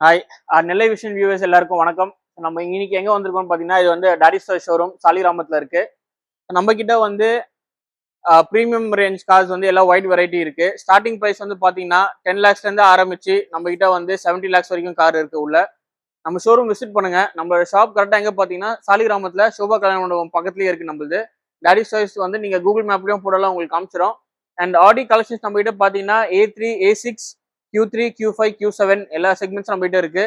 Hi நெல்லை vision viewers எல்லாருக்கும் வணக்கம். நம்ம இன்னைக்கு எங்கே வந்திருக்கோம்னு பார்த்தீங்கன்னா இது வந்து டாடி ஸ்டோர் ஷோரூம் சாலிகிராமத்தில் இருக்கு. நம்ம கிட்ட வந்து ப்ரீமியம் ரேஞ்ச் கார்ஸ் வந்து எல்லாம் ஒயிட் வெரைட்டி இருக்கு. ஸ்டார்டிங் ப்ரைஸ் வந்து பார்த்தீங்கன்னா டென் லேக்ஸ்லேருந்து ஆரம்பிச்சு நம்ம கிட்ட வந்து செவன்டி லேக்ஸ் வரைக்கும் கார் இருக்கு உள்ள. நம்ம ஷோரூம் விசிட் பண்ணுங்க. நம்ம ஷாப் கரெக்டாக எங்கே பார்த்தீங்கன்னா சாலிகிராமத்தில் சோபா கல்யாண மண்டபம் பக்கத்துலயே இருக்கு நம்மளது. டாடி ஸ்டோர்ஸ் வந்து நீங்கள் கூகுள் மேப்லேயும் போடலாம் உங்களுக்கு காமிச்சிடும் அண்ட் ஆடி கலெக்ஷன்ஸ் நம்ம கிட்ட பார்த்தீங்கன்னா A three A six Q three Q five Q seven எல்லா செக்மெண்ட்ஸ் நம்மகிட்ட இருக்கு.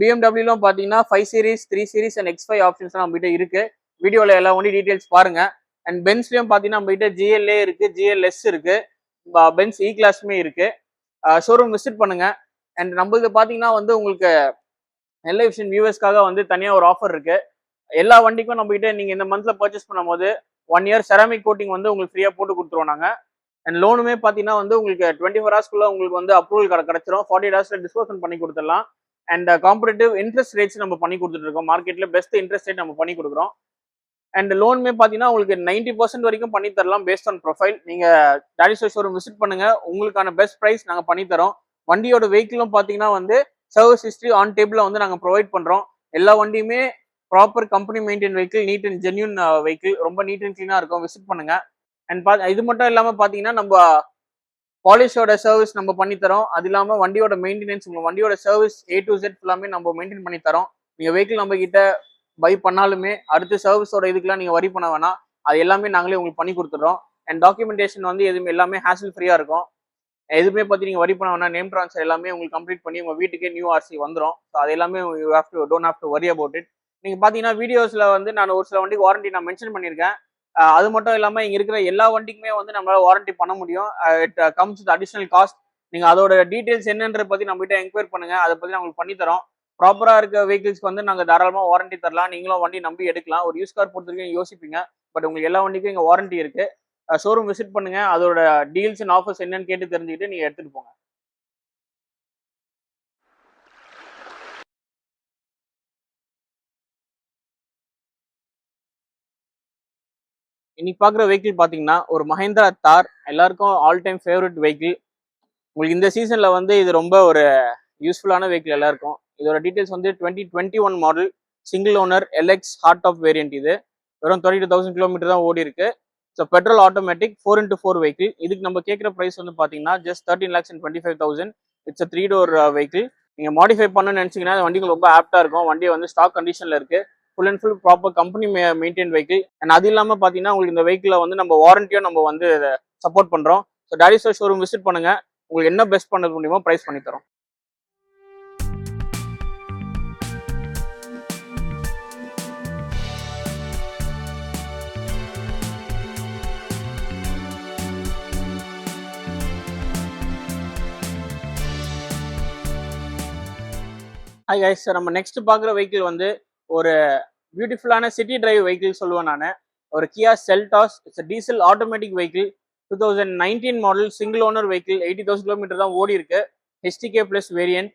பிஎம்டபிள்யூலும் பார்த்தீங்கன்னா five series three series and X five options நம்மகிட்ட இருக்குது இருக்கு. வீடியோவில் எல்லா ஒன்றும் டீட்டெயில்ஸ் பாருங்க. அண்ட் பென்ஸ்லையும் பார்த்தீங்கன்னா நம்மகிட்ட ஜிஎல்ஏ இருக்கு ஜிஎல்எஸ் இருக்கு. பென்ஸ் இ கிளாஸுமே இருக்கு. ஷோரூம் விசிட் பண்ணுங்க. அண்ட் நம்மளுக்கு பார்த்தீங்கன்னா வந்து உங்களுக்கு நெல்லை விஷன் வியூவர்ஸ்க்காக வந்து தனியாக ஒரு ஆஃபர் இருக்கு. எல்லா வண்டிக்கும் நம்மகிட்ட நீங்கள் இந்த மந்த்தில் பர்ச்சேஸ் பண்ணும்போது ஒன் இயர் செராமிக் கோட்டிங் வந்து உங்களுக்கு ஃப்ரீயாக போட்டு கொடுத்துருவோம் நாங்கள் அண்ட் லோனுமே பார்த்தீங்கன்னா வந்து உங்களுக்கு டுவெண்ட்டி ஃபோர் ஹவர்ஸ்க்குள்ள உங்களுக்கு வந்து அப்ரூவல் கடை கிடைச்சிரும். ஃபார்ட்டி ஹவர்ஸ்ல டிஸ்போசன் பண்ணி கொடுத்துடலாம். அண்ட் காம்படிட்டிவ் இன்ட்ரெஸ்ட் ரேட்ஸ் நம்ம பண்ணி கொடுத்துட்டு இருக்கோம். மார்க்கெட்ல பெஸ்ட் இன்ட்ரெஸ்ட் ரேட் நம்ம பண்ணி கொடுக்குறோம். அண்ட் லோனுமே பார்த்தீங்கன்னா உங்களுக்கு நைன்டி பர்சன்ட் வரைக்கும் பண்ணி தரலாம் பேஸ்ட் ஆன் ப்ரொஃபைல் நீங்கள் டாடிஸ்டர் ஷோரூம் விசிட் பண்ணுங்க. உங்களுக்கான பெஸ்ட் ப்ரைஸ் நாங்கள் பண்ணி தரோம். வண்டியோட வெஹிக்கிளும் பார்த்தீங்கன்னா வந்து சர்வீஸ் ஹிஸ்ட்ரி ஆன் டேபிளில் வந்து நாங்கள் ப்ரொவைட் பண்ணுறோம் எல்லா வண்டியுமே proper company maintain vehicle neat and genuine vehicle ரொம்ப நீட் அண்ட் க்ளீனாக இருக்கும். விசிட் பண்ணுங்கள் அண்ட் பா இது மட்டும் இல்லாமல் பார்த்தீங்கன்னா நம்ம பாலிஷோட சர்வீஸ் நம்ம பண்ணித்தரோம் அது இல்லாமல் வண்டியோட மெயின்டெனன்ஸ் உங்கள் வண்டியோட சர்வீஸ் ஏ டு செட் ஃபுல்லாமே நம்ம மெயின்டைன் பண்ணி தரோம். நீங்கள் வெஹிக்கிள் நம்ம கிட்ட பை பண்ணாலுமே அடுத்த சர்வீஸோட இதுக்கெல்லாம் நீங்கள் வரி பண்ண வேணாம். அது எல்லாமே நாங்களே உங்களுக்கு பண்ணி கொடுத்துட்றோம். அண்ட் டாக்குமெண்டேஷன் வந்து எதுவுமே எல்லாமே ஹேசில் ஃப்ரீயாக இருக்கும். எதுவுமே பற்றி நீங்கள் வரி பண்ண வேணாம். நேம் ட்ரான்ஸ்ஃபர் எல்லாமே உங்களுக்கு கம்ப்ளீட் பண்ணி உங்கள் வீட்டுக்கே நியூ ஆர்சி வந்துடும் ஸோ அது எல்லாமே you have to don't have to worry about it நீங்கள் பார்த்தீங்கன்னா வீடியோஸில் வந்து நான் ஒரு சில வண்டிக்கு வாரண்டி நான் மென்ஷன் பண்ணியிருக்கேன். அது மட்டும் இல்லாமல் இங்கே இருக்கிற எல்லா வண்டிக்குமே வந்து நம்மளால வாரண்டி பண்ண முடியும். It comes with additional cost நீங்கள் அதோட டீட்டெயில்ஸ் என்னன்றத பற்றி நம்மகிட்ட என்கொயர் பண்ணுங்க. அதை பற்றி நாங்கள் பண்ணித்தரோம் பண்ணி தரோம். ப்ராப்பராக இருக்க வெஹிக்கிள்ஸ்க்கு வந்து நாங்கள் தாராளமாக வாரண்டி தரலாம். நீங்களும் வண்டி நம்பி எடுக்கலாம். ஒரு யூஸ் கார் பொறுத்த வரைக்கும் யோசிப்பீங்க. பட் உங்களுக்கு எல்லா வண்டிக்கும் இங்கே வாரண்டி இருக்கு. ஷோரூம் விசிட் பண்ணுங்க. அதோட டீல்ஸ் அண்ட் ஆஃபர்ஸ் என்னன்னு கேட்டு தெரிஞ்சுக்கிட்டு நீங்கள் எடுத்துகிட்டு போங்க. இன்னைக்கு பார்க்குற வெஹிக்கிள் பார்த்தீங்கன்னா ஒரு மஹேந்திரா தார். எல்லாருக்கும் ஆல் டைம் ஃபேவரட் வெஹிக்கிள் உங்களுக்கு இந்த சீசனில் வந்து இது ரொம்ப ஒரு யூஸ்ஃபுல்லான வெஹிக்கிள் எல்லாருக்கும். இதோட டீட்டெயில்ஸ் வந்து twenty twenty one model single owner LX hard off variant இது. வெறும் டுவெண்ட்டி டூ தௌசண்ட் கிலோமீட்டர் தான் ஓடி இருக்கு. So petrol automatic four into four vehicle இதுக்கு நம்ம கேட்குற ப்ரைஸ் வந்து பார்த்தீங்கன்னா just thirteen lakhs and twenty five thousand it's three door vehicle நீங்கள் மாடிஃபை பண்ணணும்னு நினச்சிங்கன்னா வண்டிகள் வண்டிக்கு ரொம்ப ஆப்டாக இருக்கும். வண்டி வந்து ஸ்டாக் கண்டிஷனில் இருக்குது full and full proper company maintain vehicle and அது இல்லாமல் பார்த்தீங்கன்னா உங்களுக்கு இந்த வெஹிக்கிளை வந்து நம்ம வாரண்டியும் நம்ம வந்து சப்போர்ட் பண்ணுறோம் ஸோ டாடிஸ்டர் ஷோரூம் விசிட் பண்ணுங்க. உங்களுக்கு என்ன பெஸ்ட் பண்ண முடியுமோ ப்ரைஸ் பண்ணி தரோம். ஹாய் கைஸ் சார் நம்ம நெக்ஸ்ட் பார்க்குற வெஹிக்கிள் வந்து ஒரு பியூட்டிஃபுல்லான சிட்டி டிரைவ் வெஹிக்கிள் சொல்லுவேன் நான். ஒரு Kia Seltos it's diesel automatic vehicle two thousand nineteen model single owner vehicle eighty thousand kilometre தான் ஓடி இருக்கு. ஹெச்டிகே ப்ளஸ் வேரியன்ட்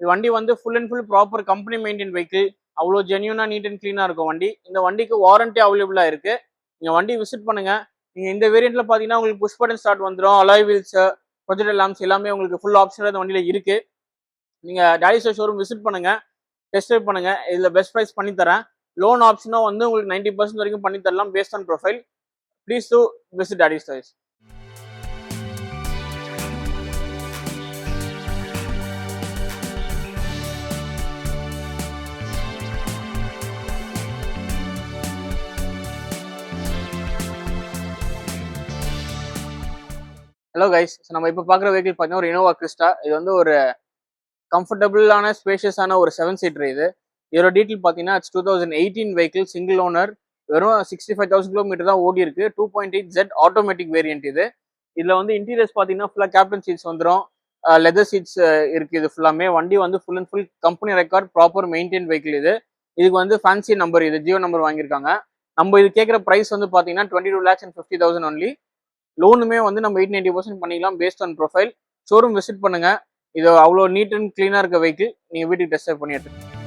இது வண்டி வந்து full and full proper company maintain vehicle அவ்வளோ ஜென்யூனாக நீட் அண்ட் க்ளீனாக இருக்கும் வண்டி. இந்த வண்டிக்கு வாரண்ட்டி அவைலபிளாக இருக்குது நீங்கள் வண்டி விசிட் பண்ணுங்கள் நீங்கள் இந்த வேரியண்ட்டில் பார்த்தீங்கன்னா உங்களுக்கு புஷ் பட்டன் ஸ்டார்ட் வந்துடும் அலாய் வீல்ஸு ப்ரொஜெக்டர் லாம்ஸ் எல்லாமே உங்களுக்கு ஃபுல் ஆப்ஷனாக இந்த வண்டியில் இருக்குது நீங்கள் டாடிஸ்டர் ஷோரூம் விசிட் பண்ணுங்கள் டெஸ்ட் ட்ரைவ் பண்ணுங்க. இதில் பெஸ்ட் ப்ரைஸ் பண்ணி தரேன். லோன் ஆப்ஷனும் வந்து உங்களுக்கு நைன்டி பர்சன்ட் வரைக்கும் பண்ணி தரலாம். Based on profile please to visit டாடிஸ்டர்ஸ் hello guys நம்ம இப்போ பார்க்குற வெஹிக்கிள் பார்த்தீங்கன்னா ஒரு இனோவா கிறிஸ்டா இது வந்து ஒரு கம்ஃபர்டபுளான ஸ்பேஷியஸான ஒரு செவன் சீட்டர் இது. இதோட டீட்டெயில் பார்த்தீங்கன்னா two thousand eighteen vehicle single owner வெறும் சிக்ஸ்டி ஃபைவ் தௌசண்ட் கிலோமீட்டர் தான் ஓடி இருக்கு two point eight Z automatic variant இது. இதில் வந்து இன்டீரியர்ஸ் பார்த்தீங்கன்னா ஃபுல்லாக கேப்டன் சீட்ஸ் வந்துடும் லெதர் சீட்ஸ் இருக்குது இது ஃபுல்லாமே வண்டி வந்து full and full company record proper maintain vehicle இது. இதுக்கு வந்து ஃபேன்சி நம்பர் இது. ஜியோ நம்பர் வாங்கியிருக்காங்க. நம்ம இது கேட்குற ப்ரைஸ் வந்து பார்த்தீங்கன்னா twenty two lakhs and fifty thousand only லோனுமே வந்து நம்ம எயிட் நைன்டி பர்சன்ட் பண்ணிக்கலாம் based on profile showroom visit பண்ணுங்க. இது அவ்வளோ நீட் அண்ட் க்ளீனாக இருக்க வெஹிக்கிள் நீங்கள் வீட்டுக்கு டெஸ்ட் பண்ணி எடுத்துக்கலாம்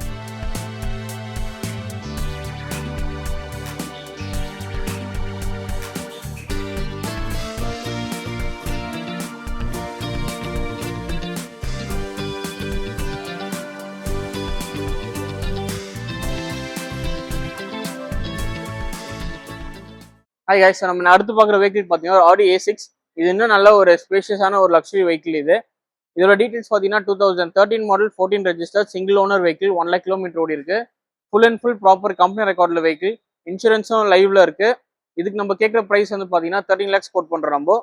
ஹாய் சார் நம்ம அடுத்து பார்க்குற வெஹிக்கிள் பார்த்தீங்கன்னா ஆடி ஏ சிக்ஸ் இது இன்னும் நல்ல ஒரு ஸ்பேஷியஸான ஒரு லக்ஸரி வெஹிக்கிள் இது. இதோட டீட்டெயில்ஸ் பார்த்தீங்கன்னா two thousand thirteen model fourteen register single owner vehicle one lakh kilometre ஓடி இருக்கு. Full and full proper company ரெக்கார்டில் வெஹிக்கிள் இன்சூரன்ஸும் லைவ்ல இருக்கு. இதுக்கு நம்ம கேட்குற ப்ரைஸ் வந்து பார்த்தீங்கன்னா தேர்ட்டின் லேக்ஸ் கோட் பண்ணுறோம் நம்ம.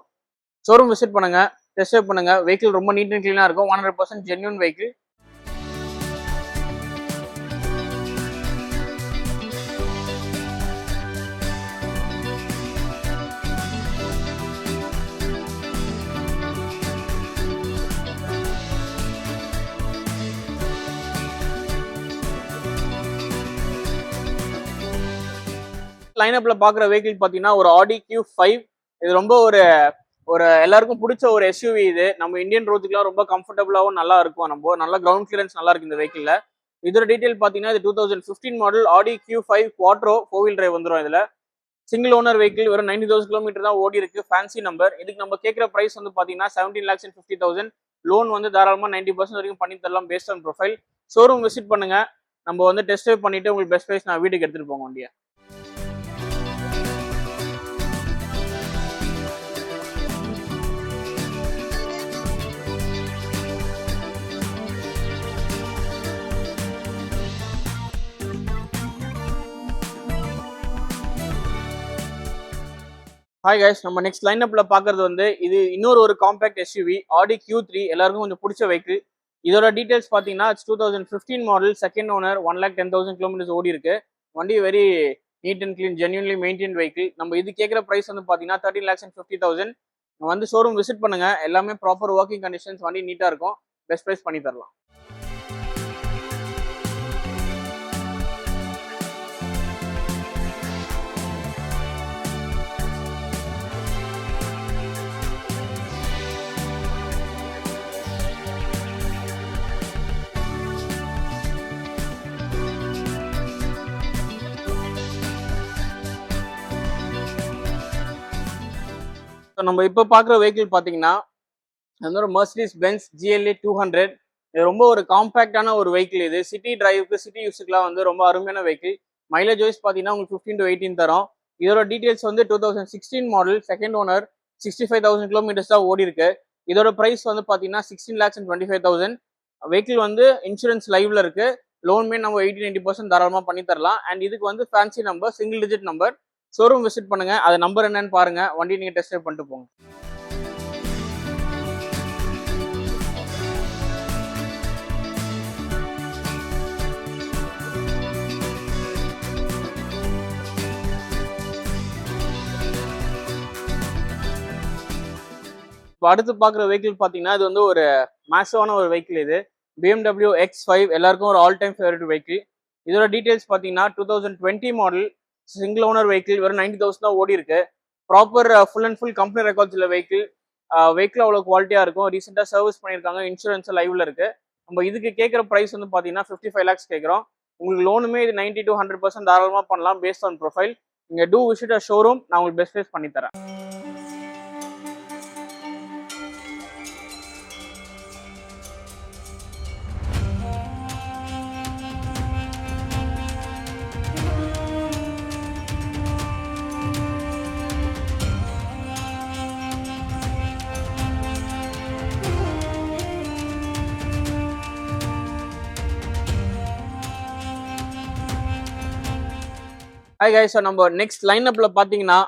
ஷோரூம் விசிட் பண்ணுங்க டெஸ்ட் பண்ணுங்க. வெஹிக்கிள் ரொம்ப நீட் அண்ட் க்ளீனாக இருக்கும். One hundred percent genuine vehicle லைனப்ல பாக்குற வெஹிக்கிள் பாத்தீங்கன்னா ஒரு ஆடி கியூ ஃபைவ் இது ரொம்ப ஒரு ஒரு எல்லாருக்கும் பிடிச்ச ஒரு எஸ்யூவி இது. நம்ம இந்தியன் ரோத்துக்குலாம் ரொம்ப கம்ஃபர்டபுளாகவும் நல்லா இருக்கும் நம்ம நல்ல கிரவுண்ட் கிளியரன்ஸ் நல்லா இருக்கு இந்த வெஹிக்கிள்ல இதோட டீடைல் பாத்தீங்கன்னா இது two thousand fifteen model Audi Q five quattro four wheel drive வந்துடும் இதுல. சிங்கிள் ஓனர் வெஹிக்கிள் வெறும் நைன்டி தௌசண்ட் கிலோமீட்டர் தான் ஓடி இருக்கு. ஃபேன்சி நம்பர் இதுக்கு நம்ம கேட்குற பிரைஸ் வந்து பாத்தீங்கன்னா seventeen lakhs and fifty thousand loan வந்து தாராளமா நைன்டி பர்சன்ட் வரைக்கும் பண்ணி தரலாம் based on profile showroom visit பண்ணுங்க. நம்ம வந்து டெஸ்ட் பண்ணிட்டு உங்களுக்கு பெஸ்ட் ப்ரைஸ் நான் வீட்டுக்கு எடுத்துட்டு போங்க வண்டியை. ஹாய் கைஸ் நம்ம நெக்ஸ்ட் லைனப்ல பாக்குறது வந்து இது இன்னொரு ஒரு compact SUV Audi Q three எல்லாருக்கும் கொஞ்சம் பிடிச்ச வெஹிக்கிள் இதோட டீடைல்ஸ் பார்த்தீங்கன்னா two thousand fifteen model second owner one lakh ten thousand kilometres ஓடி இருக்கு. வண்டி very neat and clean genuinely maintain vehicle நம்ம இது கேட்குற ப்ரைஸ் வந்து பார்த்தீங்கன்னா thirteen lakhs and fifty thousand வந்து ஷோரூம் விசிட் பண்ணுங்க. எல்லாமே ப்ராப்பர் ஒர்க்கிங் கண்டிஷன்ஸ் வண்டி நீட்டாக இருக்கும். பெஸ்ட் ப்ரைஸ் பண்ணி தரலாம். ஸோ நம்ம இப்போ பார்க்குற வெஹிக்கிள் பார்த்தீங்கன்னா அது ஒரு Mercedes Benz GLA two hundred இது ரொம்ப ஒரு காம்பேக்டான ஒரு வெஹிக்கிள் இது. சிட்டி டிரைவுக்கு சிட்டி யூஸுக்குலாம் வந்து ரொம்ப அருமையான வெஹிக்கிள் மைலேஜ் வைஸ் பார்த்தீங்கன்னா உங்களுக்கு ஃபிஃப்டின் டு எயிட்டீன் தரும். இதோட டீட்டெயில்ஸ் வந்து two thousand sixteen model second owner sixty five thousand kilometres தான் ஓடி இருக்கு. இதோட ப்ரைஸ் வந்து பார்த்தீங்கன்னா sixteen lakhs and twenty five thousand vehicle வந்து இன்சூரன்ஸ் லைவ்ல இருக்கு. லோன்மே நம்ம எயிட்டி நைன்டி பர்சன்ட் தாராளமாக பண்ணி தரலாம். அண்ட் இதுக்கு வந்து fancy number single digit number showroom visit பண்ணுங்க. அது நம்பர் என்னன்னு பாருங்க. வண்டி நீங்க டெஸ்ட் ட்ரைவ் பண்ணிட்டு போங்க. இப்போ அடுத்து பார்க்குற வெஹிக்கிள் பார்த்தீங்கன்னா இது வந்து ஒரு மேசிவான ஒரு வெஹிக்கிள் இது. பிஎம்டபிள்யூ எக்ஸ் ஃபைவ் எல்லாருக்கும் ஒரு ஆல் டைம் ஃபேவரட் வெஹிக்கிள் இதோட டீட்டெயில்ஸ் பார்த்தீங்கன்னா two thousand twenty model single owner vehicle வெறும் நைன்டி தௌசண்ட் தான் ஓடி இருக்கு proper full and full company records உள்ள வெஹிக்கிள் வெஹிக்கிள் அவ்வளோ குவாலிட்டியாக இருக்கும். ரீசெண்டாக சர்வீஸ் பண்ணியிருக்காங்க. இன்சூரன்ஸ் லைவ்ல இருக்கு. நம்ம இதுக்கு கேட்குற ப்ரைஸ் வந்து பார்த்தீங்கன்னா ஃபிஃப்டி ஃபைவ் லேக்ஸ் கேட்குறோம். உங்களுக்கு லோனுமே இது நைன்டி டு ஹண்ட்ரட் பர்சன்ட் தாராளமாக பண்ணலாம் பேஸ்ட் ஆன் ப்ரொஃபைல் நீங்கள் டூ விசிட் அ ஷோரூம் நான் உங்களுக்கு பெஸ்ட் பேஸ் பண்ணி ஹாய் கைஸ் ஸோ நம்ம நெக்ஸ்ட் லைனப்ல பார்த்தீங்கன்னா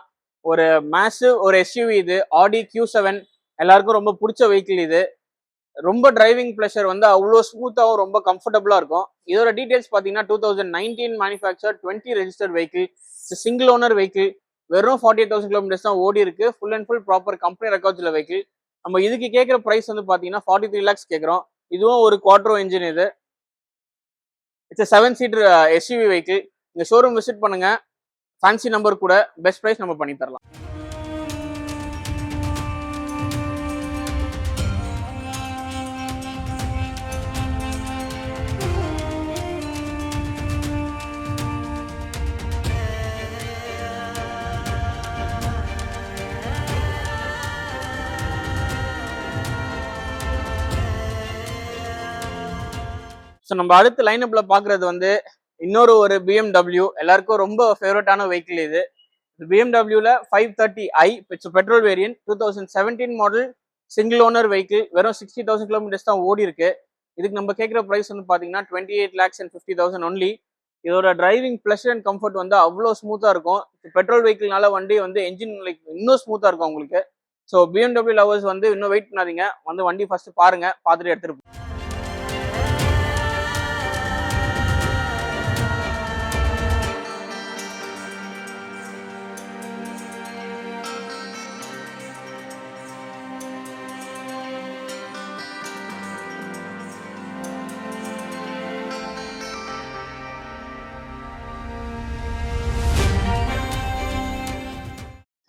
ஒரு மேசிவ் ஒரு எஸ்யூவி இது ஆடி கியூ செவன் எல்லாருக்கும் ரொம்ப பிடிச்ச வெஹிக்கிள் இது. ரொம்ப டிரைவிங் ப்ளஷர் வந்து அவ்வளோ ஸ்மூத்தாகவும் ரொம்ப கம்ஃபர்டபுளாக இருக்கும். இதோட டீட்டெயில்ஸ் பார்த்தீங்கன்னா two thousand nineteen manufacture twenty register vehicle single owner vehicle வெறும் ஃபார்ட்டி எயிட் தௌசண்ட் கிலோமீட்டர்ஸ் தான் ஓடி இருக்கு. Full and full proper company ரெக்கார்ட்ஸில் vehicle நம்ம இதுக்கு கேட்குற ப்ரைஸ் வந்து பார்த்தீங்கன்னா ஃபார்ட்டி த்ரீ லேக்ஸ் கேட்குறோம் இதுவும் ஒரு குவாட்ரோ இன்ஜின் இது. It's seven seater SUV vehicle இந்த ஷோரூம் விசிட் பண்ணுங்க. ஃபேன்சி நம்பர் கூட பெஸ்ட் ப்ரைஸ் நம்ம பண்ணி தரலாம். ஸோ நம்ம அடுத்த லைனப்பில் பாக்குறது வந்து இன்னொரு ஒரு பிஎம்டபிள்யூ எல்லாருக்கும் ரொம்ப ஃபேவரட்டான வெஹிக்கிள் இது. பிஎம்டபிள்யூவில் five thirty i it's petrol variant two thousand seventeen model single owner vehicle வெறும் சிக்ஸ்டி தௌசண்ட் கிலோமீட்டர்ஸ் தான் ஓடி இருக்கு இதுக்கு நம்ம கேட்குற ப்ரைஸ் வந்து பார்த்தீங்கன்னா twenty eight lakhs and fifty thousand only இதோட டிரைவிங் ப்ளஷர் அண்ட் கம்ஃபர்ட் வந்து அவ்வளோ ஸ்மூத்தாக இருக்கும். பெட்ரோல் வெஹிக்கிள்னால வண்டி வந்து என்ஜின் லைக் இன்னும் ஸ்மூத்தாக இருக்கும் உங்களுக்கு. ஸோ பிஎம்டபிள்யூ லவர்ஸ் வந்து இன்னும் வெயிட் பண்ணாதீங்க. வந்து வண்டி ஃபஸ்ட்டு பாருங்கள் பார்த்துட்டு எடுத்துகிட்டு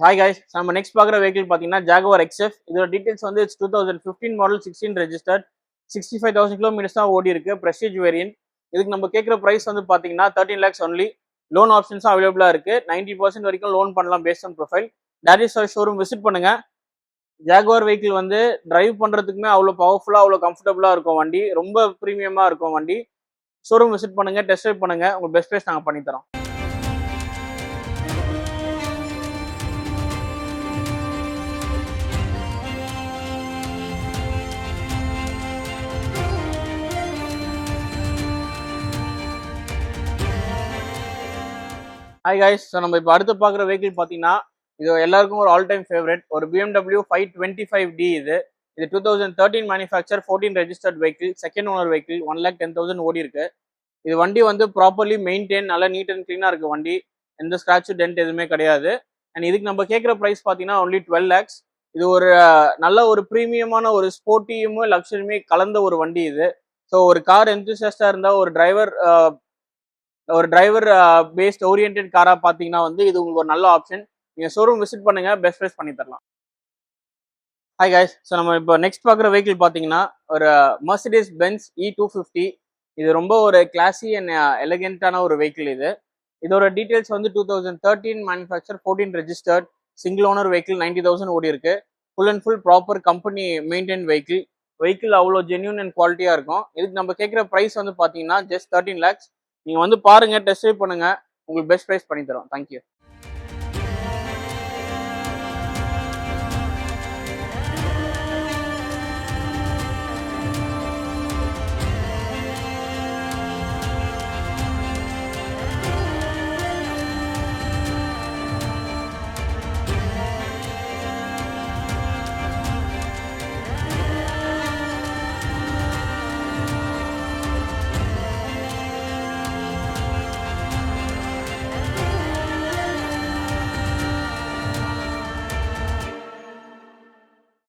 ஹாய் guys நம்ம நெக்ஸ்ட் பார்க்குற வெஹிக்கிள் பார்த்தீங்கன்னா ஜாகுவர் எக்ஸ்எஃப் இதோட டீடைல்ஸ் வந்து two thousand fifteen model sixteen registered sixty five thousand kilometres தான் ஓடி இருக்கு ப்ரெஸ்டீஜ் வேரியன்ட் இதுக்கு நம்ம கேட்குற ப்ரைஸ் வந்து பார்த்தீங்கன்னா தேர்ட்டின் லேக்ஸ் ஒன்லி லோன் ஆப்ஷன்ஸும் அவைலபிளாக இருக்கு. நைன்டி பர்சன்ட் வரைக்கும் லோன் பண்ணலாம் பேஸ்ட் ஆன் ப்ரொஃபைல் டேரிஸ் ஷோரூம் விசிட் பண்ணுங்க. ஜாகுவார் வெஹிக்கிள் வந்து டிரைவ் பண்ணுறதுக்குமே அவ்வளோ பவர்ஃபுல்லாக அவ்வளோ கம்ஃபர்டபுளாக இருக்கும் வண்டி. ரொம்ப ப்ரீமியமாக இருக்கும் வண்டி. ஷோரூம் விசிட் பண்ணுங்க டெஸ்ட் ட்ரைவ் பண்ணுங்க. உங்களுக்கு பெஸ்ட் ப்ரைஸ் நாங்கள் பண்ணித்தரோம் ஹாய் காய்ஸ் ஸோ நம்ம இப்போ அடுத்து பார்க்குற வெஹிக்கிள் பார்த்தீங்கன்னா இது எல்லாருக்கும் ஒரு ஆல் டைம் ஃபேவரட் ஒரு BMW five twenty five d இது. இது two thousand thirteen manufacture fourteen registered vehicle second owner vehicle one lakh ten thousand ஓடி இருக்கு. இது வண்டி வந்து ப்ராப்பர்லி மெயின்டைன் நல்லா நீட் அண்ட் க்ளீனாக இருக்கு வண்டி. எந்த ஸ்க்ராட்சு டென்ட் எதுவுமே கிடையாது. அண்ட் இதுக்கு நம்ம கேட்குற ப்ரைஸ் பார்த்தீங்கன்னா ஒன்லி டுவெல் லேக்ஸ் இது ஒரு நல்ல ஒரு ப்ரீமியமான ஒரு ஸ்போர்ட்டியுமே லக்ஸரியுமே கலந்த ஒரு வண்டி இது. ஸோ ஒரு கார் எந்தூசியஸ்டாக இருந்தால் ஒரு டிரைவர் ஒரு டிரைவர் பேஸ்ட் ஓரியன்ட் காராக பார்த்தீங்கன்னா வந்து இது உங்களுக்கு ஒரு நல்ல ஆப்ஷன் நீங்கள் ஷோரூம் விசிட் பண்ணுங்க பெஸ்ட் ப்ரைஸ் பண்ணி தரலாம். Hi guys. ஸோ நம்ம இப்போ நெக்ஸ்ட் பார்க்குற வெஹிக்கிள் பார்த்தீங்கன்னா ஒரு Mercedes Benz E two fifty இது ரொம்ப ஒரு கிளாஸி அண்ட் எலகென்ட்டான ஒரு வெஹிக்கிள் இது. இதோட டீடைல்ஸ் வந்து two thousand thirteen manufacture fourteen registered single owner vehicle ninety thousand ஓடி இருக்கு. Full and full proper company maintain vehicle vehicle அவ்வளோ ஜென்யூன் அண்ட் குவாலிட்டியாக இருக்கும். இதுக்கு நம்ம கேட்குற ப்ரைஸ் வந்து பார்த்தீங்கன்னா ஜஸ்ட் தேர்ட்டீன் லேக்ஸ் நீங்கள் வந்து பாருங்க டெஸ்ட் ட்ரைவ் பண்ணுங்க. உங்களுக்கு பெஸ்ட் ப்ரைஸ் பண்ணி தரோம். தேங்க்யூ